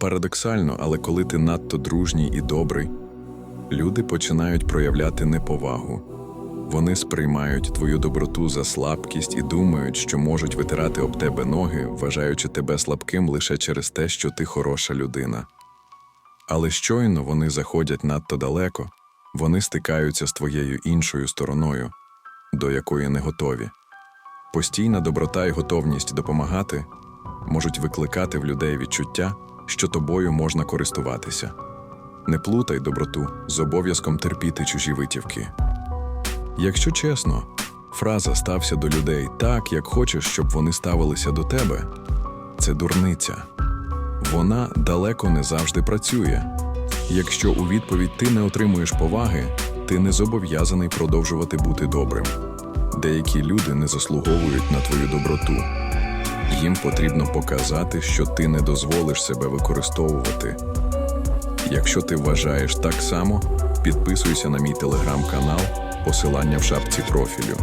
Парадоксально, але коли ти надто дружній і добрий, люди починають проявляти неповагу. Вони сприймають твою доброту за слабкість і думають, що можуть витирати об тебе ноги, вважаючи тебе слабким лише через те, що ти хороша людина. Але щойно вони заходять надто далеко, вони стикаються з твоєю іншою стороною, до якої не готові. Постійна доброта і готовність допомагати можуть викликати в людей відчуття, що тобою можна користуватися. Не плутай доброту з обов'язком терпіти чужі витівки. Якщо чесно, фраза стався до людей так, як хочеш, щоб вони ставилися до тебе, це дурниця. Вона далеко не завжди працює. Якщо у відповідь ти не отримуєш поваги, ти не зобов'язаний продовжувати бути добрим. Деякі люди не заслуговують на твою доброту. Їм потрібно показати, що ти не дозволиш себе використовувати. Якщо ти вважаєш так само, підписуйся на мій телеграм-канал, посилання в шапці профілю.